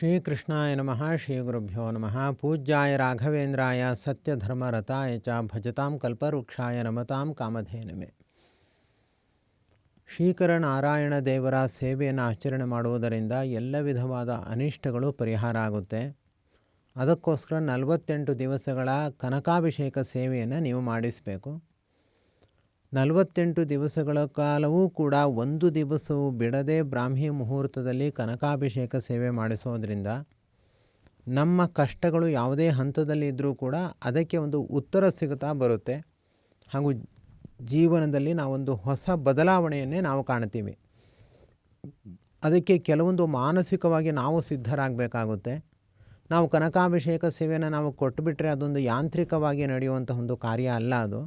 ಶ್ರೀಕೃಷ್ಣಾಯ ನಮಃ ಶ್ರೀ ಗುರುಭ್ಯೋ ನಮಃ, ಪೂಜ್ಯಾಯ ರಾಘವೇಂದ್ರಾಯ ಸತ್ಯಧರ್ಮರತಾಯ ಚ, ಭಜತಾಂ ಕಲ್ಪವೃಕ್ಷಾಯ ನಮತಾಂ ಕಾಮಧೇನಮೆ. ಶ್ರೀಕರ ನಾರಾಯಣ ದೇವರ ಸೇವೆಯನ್ನು ಆಚರಣೆ ಮಾಡುವುದರಿಂದ ಎಲ್ಲ ವಿಧವಾದ ಅನಿಷ್ಟಗಳು ಪರಿಹಾರ ಆಗುತ್ತೆ. ಅದಕ್ಕೋಸ್ಕರ ನಲವತ್ತೆಂಟು ದಿವಸಗಳ ಕನಕಾಭಿಷೇಕ ಸೇವೆಯನ್ನು ನೀವು ಮಾಡಿಸಬೇಕು. ನಲವತ್ತೆಂಟು ದಿವಸಗಳ ಕಾಲವೂ ಕೂಡ ಒಂದು ದಿವಸವು ಬಿಡದೆ ಬ್ರಾಹ್ಮಿ ಮುಹೂರ್ತದಲ್ಲಿ ಕನಕಾಭಿಷೇಕ ಸೇವೆ ಮಾಡಿಸೋದ್ರಿಂದ ನಮ್ಮ ಕಷ್ಟಗಳು ಯಾವುದೇ ಹಂತದಲ್ಲಿ ಇದ್ದರೂ ಕೂಡ ಅದಕ್ಕೆ ಒಂದು ಉತ್ತರ ಸಿಗುತ್ತಾ ಬರುತ್ತೆ. ಹಾಗೂ ಜೀವನದಲ್ಲಿ ನಾವೊಂದು ಹೊಸ ಬದಲಾವಣೆಯನ್ನೇ ನಾವು ಕಾಣ್ತೀವಿ. ಅದಕ್ಕೆ ಕೆಲವೊಂದು ಮಾನಸಿಕವಾಗಿ ನಾವು ಸಿದ್ಧರಾಗಬೇಕಾಗುತ್ತೆ. ನಾವು ಕನಕಾಭಿಷೇಕ ಸೇವೆಯನ್ನು ನಾವು ಕೊಟ್ಟುಬಿಟ್ರೆ ಅದೊಂದು ಯಾಂತ್ರಿಕವಾಗಿ ನಡೆಯುವಂಥ ಒಂದು ಕಾರ್ಯ ಅಲ್ಲ ಅದು.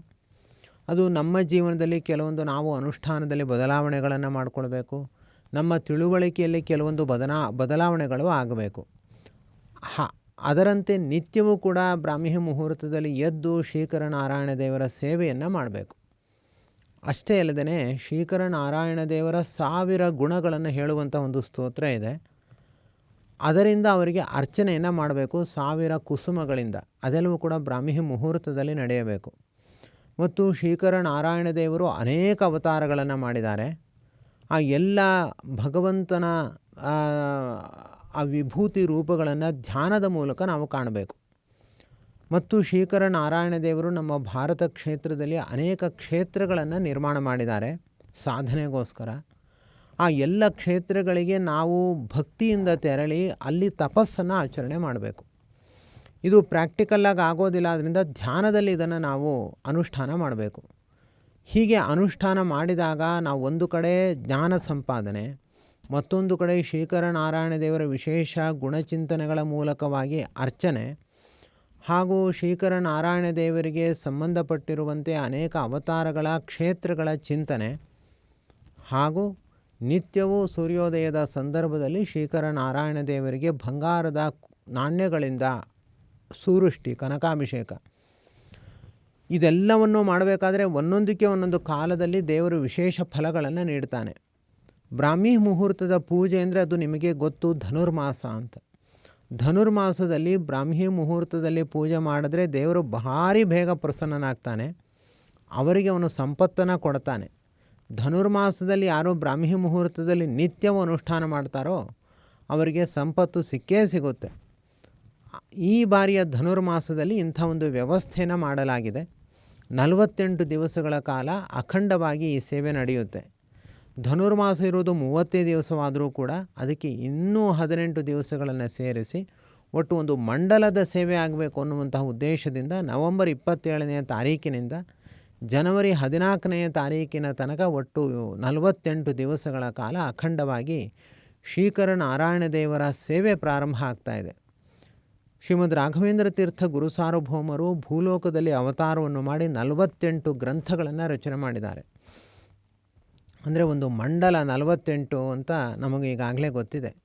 ಅದು ನಮ್ಮ ಜೀವನದಲ್ಲಿ ಕೆಲವೊಂದು ನಾವು ಅನುಷ್ಠಾನದಲ್ಲಿ ಬದಲಾವಣೆಗಳನ್ನು ಮಾಡಿಕೊಳ್ಬೇಕು. ನಮ್ಮ ತಿಳುವಳಿಕೆಯಲ್ಲಿ ಕೆಲವೊಂದು ಬದನಾ, ಬದಲಾವಣೆಗಳು ಆಗಬೇಕು. ಹ, ಅದರಂತೆ ನಿತ್ಯವೂ ಕೂಡ ಬ್ರಾಹ್ಮಿ ಮುಹೂರ್ತದಲ್ಲಿ ಎದ್ದು ಶ್ರೀಕರ ನಾರಾಯಣ ದೇವರ ಸೇವೆಯನ್ನು ಮಾಡಬೇಕು. ಅಷ್ಟೇ ಅಲ್ಲದೆ ಶ್ರೀಕರ ನಾರಾಯಣ ದೇವರ ಸಾವಿರ ಗುಣಗಳನ್ನು ಹೇಳುವಂಥ ಒಂದು ಸ್ತೋತ್ರ ಇದೆ. ಅದರಿಂದ ಅವರಿಗೆ ಅರ್ಚನೆಯನ್ನು ಮಾಡಬೇಕು ಸಾವಿರ ಕುಸುಮಗಳಿಂದ. ಅದೆಲ್ಲವೂ ಕೂಡ ಬ್ರಾಹ್ಮಿ ಮುಹೂರ್ತದಲ್ಲಿ ನಡೆಯಬೇಕು. ಮತ್ತು ಶ್ರೀಕರ ನಾರಾಯಣ ದೇವರು ಅನೇಕ ಅವತಾರಗಳನ್ನು ಮಾಡಿದ್ದಾರೆ. ಆ ಎಲ್ಲ ಭಗವಂತನ, ಆ ವಿಭೂತಿ ರೂಪಗಳನ್ನು ಧ್ಯಾನದ ಮೂಲಕ ನಾವು ಕಾಣಬೇಕು. ಮತ್ತು ಶ್ರೀಕರ ನಾರಾಯಣ ದೇವರು ನಮ್ಮ ಭಾರತ ಕ್ಷೇತ್ರದಲ್ಲಿ ಅನೇಕ ಕ್ಷೇತ್ರಗಳನ್ನು ನಿರ್ಮಾಣ ಮಾಡಿದ್ದಾರೆ ಸಾಧನೆಗೋಸ್ಕರ. ಆ ಎಲ್ಲ ಕ್ಷೇತ್ರಗಳಿಗೆ ನಾವು ಭಕ್ತಿಯಿಂದ ತೆರಳಿ ಅಲ್ಲಿ ತಪಸ್ಸನ್ನು ಆಚರಣೆ ಮಾಡಬೇಕು. ಇದು ಪ್ರಾಕ್ಟಿಕಲ್ಲಾಗಿ ಆಗೋದಿಲ್ಲ ಅದರಿಂದ ಧ್ಯಾನದಲ್ಲಿ ಇದನ್ನು ನಾವು ಅನುಷ್ಠಾನ ಮಾಡಬೇಕು. ಹೀಗೆ ಅನುಷ್ಠಾನ ಮಾಡಿದಾಗ ನಾವು ಒಂದು ಕಡೆ ಜ್ಞಾನ ಸಂಪಾದನೆ, ಮತ್ತೊಂದು ಕಡೆ ಶ್ರೀಕರ ನಾರಾಯಣ ದೇವರ ವಿಶೇಷ ಗುಣಚಿಂತನೆಗಳ ಮೂಲಕವಾಗಿ ಅರ್ಚನೆ, ಹಾಗೂ ಶ್ರೀಕರ ನಾರಾಯಣ ದೇವರಿಗೆ ಸಂಬಂಧಪಟ್ಟಿರುವಂತೆ ಅನೇಕ ಅವತಾರಗಳ, ಕ್ಷೇತ್ರಗಳ ಚಿಂತನೆ, ಹಾಗೂ ನಿತ್ಯವೂ ಸೂರ್ಯೋದಯದ ಸಂದರ್ಭದಲ್ಲಿ ಶ್ರೀಕರ ನಾರಾಯಣ ದೇವರಿಗೆ ಬಂಗಾರದ ನಾಣ್ಯಗಳಿಂದ ಸೂರುಷ್ಟಿ, ಕನಕಾಭಿಷೇಕ. ಇದೆಲ್ಲವನ್ನು ಮಾಡಬೇಕಾದ್ರೆ ಒಂದೊಂದಕ್ಕೆ ಒಂದೊಂದು ಕಾಲದಲ್ಲಿ ದೇವರು ವಿಶೇಷ ಫಲಗಳನ್ನು ನೀಡ್ತಾನೆ. ಬ್ರಾಹ್ಮಿ ಮುಹೂರ್ತದ ಪೂಜೆ ಅಂದರೆ ಅದು ನಿಮಗೆ ಗೊತ್ತು, ಧನುರ್ಮಾಸ ಅಂತ. ಧನುರ್ಮಾಸದಲ್ಲಿ ಬ್ರಾಹ್ಮಿ ಮುಹೂರ್ತದಲ್ಲಿ ಪೂಜೆ ಮಾಡಿದ್ರೆ ದೇವರು ಭಾರಿ ಬೇಗ ಪ್ರಸನ್ನನಾಗ್ತಾನೆ. ಅವರಿಗೆ ಅವನು ಸಂಪತ್ತನ್ನು ಕೊಡ್ತಾನೆ. ಧನುರ್ಮಾಸದಲ್ಲಿ ಯಾರು ಬ್ರಾಹ್ಮಿ ಮುಹೂರ್ತದಲ್ಲಿ ನಿತ್ಯವೂ ಅನುಷ್ಠಾನ ಮಾಡ್ತಾರೋ ಅವರಿಗೆ ಸಂಪತ್ತು ಸಿಕ್ಕೇ ಸಿಗುತ್ತೆ. ಈ ಬಾರಿಯ ಧನುರ್ಮಾಸದಲ್ಲಿ ಇಂಥ ಒಂದು ವ್ಯವಸ್ಥೆಯನ್ನು ಮಾಡಲಾಗಿದೆ. ನಲವತ್ತೆಂಟು ದಿವಸಗಳ ಕಾಲ ಅಖಂಡವಾಗಿ ಈ ಸೇವೆ ನಡೆಯುತ್ತೆ. ಧನುರ್ಮಾಸ ಇರೋದು ಮೂವತ್ತೇ ದಿವಸವಾದರೂ ಕೂಡ ಅದಕ್ಕೆ ಇನ್ನೂ ಹದಿನೆಂಟು ದಿವಸಗಳನ್ನು ಸೇರಿಸಿ ಒಟ್ಟು ಒಂದು ಮಂಡಲದ ಸೇವೆ ಆಗಬೇಕು ಅನ್ನುವಂತಹ ಉದ್ದೇಶದಿಂದ ನವೆಂಬರ್ ಇಪ್ಪತ್ತೇಳನೆಯ ತಾರೀಕಿನಿಂದ ಜನವರಿ ಹದಿನಾಲ್ಕನೆಯ ತಾರೀಕಿನ ತನಕ ಒಟ್ಟು ನಲವತ್ತೆಂಟು ದಿವಸಗಳ ಕಾಲ ಅಖಂಡವಾಗಿ ಶ್ರೀಕರ ನಾರಾಯಣ ದೇವರ ಸೇವೆ ಪ್ರಾರಂಭ ಆಗ್ತಾಯಿದೆ ಶ್ರೀಮದ್ ರಾಘವೇಂದ್ರ ತೀರ್ಥ ಗುರು ಸಾರ್ವಭೌಮರು ಭೂಲೋಕದಲ್ಲಿ ಅವತಾರವನ್ನು ಮಾಡಿ ನಲವತ್ತೆಂಟು ಗ್ರಂಥಗಳನ್ನು ರಚನೆ ಮಾಡಿದ್ದಾರೆ. ಅಂದರೆ ಒಂದು ಮಂಡಲ ನಲವತ್ತೆಂಟು ಅಂತ ನಮಗೆ ಈಗಾಗಲೇ ಗೊತ್ತಿದೆ.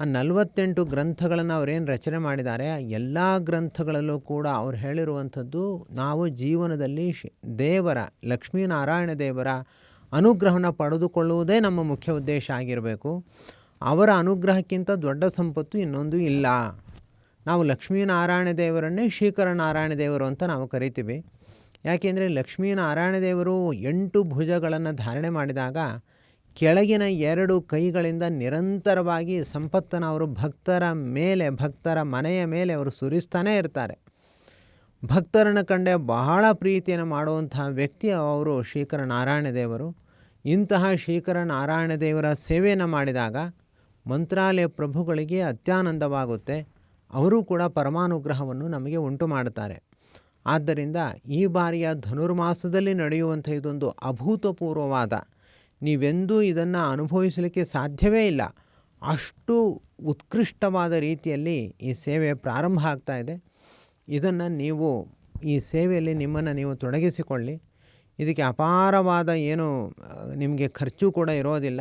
ಆ ನಲವತ್ತೆಂಟು ಗ್ರಂಥಗಳನ್ನು ಅವರೇನು ರಚನೆ ಮಾಡಿದ್ದಾರೆ, ಎಲ್ಲ ಗ್ರಂಥಗಳಲ್ಲೂ ಕೂಡ ಅವ್ರು ಹೇಳಿರುವಂಥದ್ದು ನಾವು ಜೀವನದಲ್ಲಿ ದೇವರ, ಲಕ್ಷ್ಮೀನಾರಾಯಣ ದೇವರ ಅನುಗ್ರಹವನ್ನು ಪಡೆದುಕೊಳ್ಳುವುದೇ ನಮ್ಮ ಮುಖ್ಯ ಉದ್ದೇಶ ಆಗಿರಬೇಕು. ಅವರ ಅನುಗ್ರಹಕ್ಕಿಂತ ದೊಡ್ಡ ಸಂಪತ್ತು ಇನ್ನೊಂದು ಇಲ್ಲ. ನಾವು ಲಕ್ಷ್ಮೀನಾರಾಯಣ ದೇವರನ್ನೇ ಶ್ರೀಕರ ನಾರಾಯಣ ದೇವರು ಅಂತ ನಾವು ಕರಿತೀವಿ. ಯಾಕೆಂದರೆ ಲಕ್ಷ್ಮೀನಾರಾಯಣ ದೇವರು ಎಂಟು ಭುಜಗಳನ್ನು ಧಾರಣೆ ಮಾಡಿದಾಗ ಕೆಳಗಿನ ಎರಡು ಕೈಗಳಿಂದ ನಿರಂತರವಾಗಿ ಸಂಪತ್ತನ್ನು ಅವರು ಭಕ್ತರ ಮೇಲೆ, ಭಕ್ತರ ಮನೆಯ ಮೇಲೆ ಅವರು ಸುರಿಸ್ತಾನೇ ಇರ್ತಾರೆ. ಭಕ್ತರನ್ನು ಕಂಡೆ ಬಹಳ ಪ್ರೀತಿಯನ್ನು ಮಾಡುವಂತಹ ವ್ಯಕ್ತಿ ಅವರು ಶ್ರೀಕರ ನಾರಾಯಣ ದೇವರು. ಇಂತಹ ಶ್ರೀಕರ ನಾರಾಯಣ ದೇವರ ಸೇವೆಯನ್ನು ಮಾಡಿದಾಗ ಮಂತ್ರಾಲಯ ಪ್ರಭುಗಳಿಗೆ ಅತ್ಯಾನಂದವಾಗುತ್ತೆ. ಅವರು ಕೂಡ ಪರಮಾನುಗ್ರಹವನ್ನು ನಮಗೆ ಉಂಟು ಮಾಡುತ್ತಾರೆ. ಆದ್ದರಿಂದ ಈ ಬಾರಿಯ ಧನುರ್ಮಾಸದಲ್ಲಿ ನಡೆಯುವಂಥ ಇದೊಂದು ಅಭೂತಪೂರ್ವವಾದ, ನೀವೆಂದೂ ಇದನ್ನು ಅನುಭವಿಸಲಿಕ್ಕೆ ಸಾಧ್ಯವೇ ಇಲ್ಲ, ಅಷ್ಟು ಉತ್ಕೃಷ್ಟವಾದ ರೀತಿಯಲ್ಲಿ ಈ ಸೇವೆ ಪ್ರಾರಂಭ ಆಗ್ತಾ ಇದೆ. ಇದನ್ನು ನೀವು, ಈ ಸೇವೆಯಲ್ಲಿ ನಿಮ್ಮನ್ನು ನೀವು ತೊಡಗಿಸಿಕೊಳ್ಳಿ. ಇದಕ್ಕೆ ಅಪಾರವಾದ ಏನು, ನಿಮಗೆ ಖರ್ಚು ಕೂಡ ಇರೋದಿಲ್ಲ.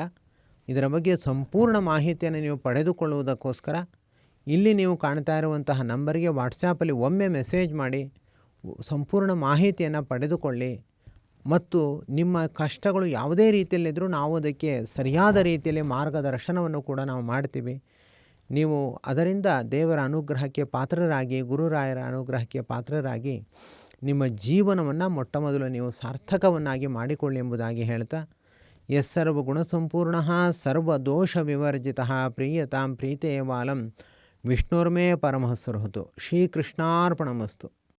ಇದರ ಬಗ್ಗೆ ಸಂಪೂರ್ಣ ಮಾಹಿತಿಯನ್ನು ನೀವು ಪಡೆದುಕೊಳ್ಳುವುದಕ್ಕೋಸ್ಕರ ಇಲ್ಲಿ ನೀವು ಕಾಣ್ತಾ ಇರುವಂತಹ ನಂಬರ್ಗೆ ವಾಟ್ಸಾಪಲ್ಲಿ ಒಮ್ಮೆ ಮೆಸೇಜ್ ಮಾಡಿ, ಸಂಪೂರ್ಣ ಮಾಹಿತಿಯನ್ನು ಪಡೆದುಕೊಳ್ಳಿ. ಮತ್ತು ನಿಮ್ಮ ಕಷ್ಟಗಳು ಯಾವುದೇ ರೀತಿಯಲ್ಲಿದ್ದರೂ ನಾವು ಅದಕ್ಕೆ ಸರಿಯಾದ ರೀತಿಯಲ್ಲಿ ಮಾರ್ಗದರ್ಶನವನ್ನು ಕೂಡ ನಾವು ಮಾಡ್ತೀವಿ. ನೀವು ಅದರಿಂದ ದೇವರ ಅನುಗ್ರಹಕ್ಕೆ ಪಾತ್ರರಾಗಿ, ಗುರುರಾಯರ ಅನುಗ್ರಹಕ್ಕೆ ಪಾತ್ರರಾಗಿ ನಿಮ್ಮ ಜೀವನವನ್ನು ಮೊಟ್ಟ ಮೊದಲು ನೀವು ಸಾರ್ಥಕವನ್ನಾಗಿ ಮಾಡಿಕೊಳ್ಳಿ ಎಂಬುದಾಗಿ ಹೇಳ್ತಾ ಎಸ್ ಸಂಪೂರ್ಣ ಸರ್ವದೋಷ ವಿವರ್ಜಿತ ಪ್ರೀಯತಾಂ ಪ್ರೀತೆ ವಾಲಂ ವಿಷ್ಣುರ್ಮೇ ಪರಮಃ ಸುರಹುತು ಶ್ರೀಕೃಷ್ಣಾರ್ಪಣಮಸ್ತು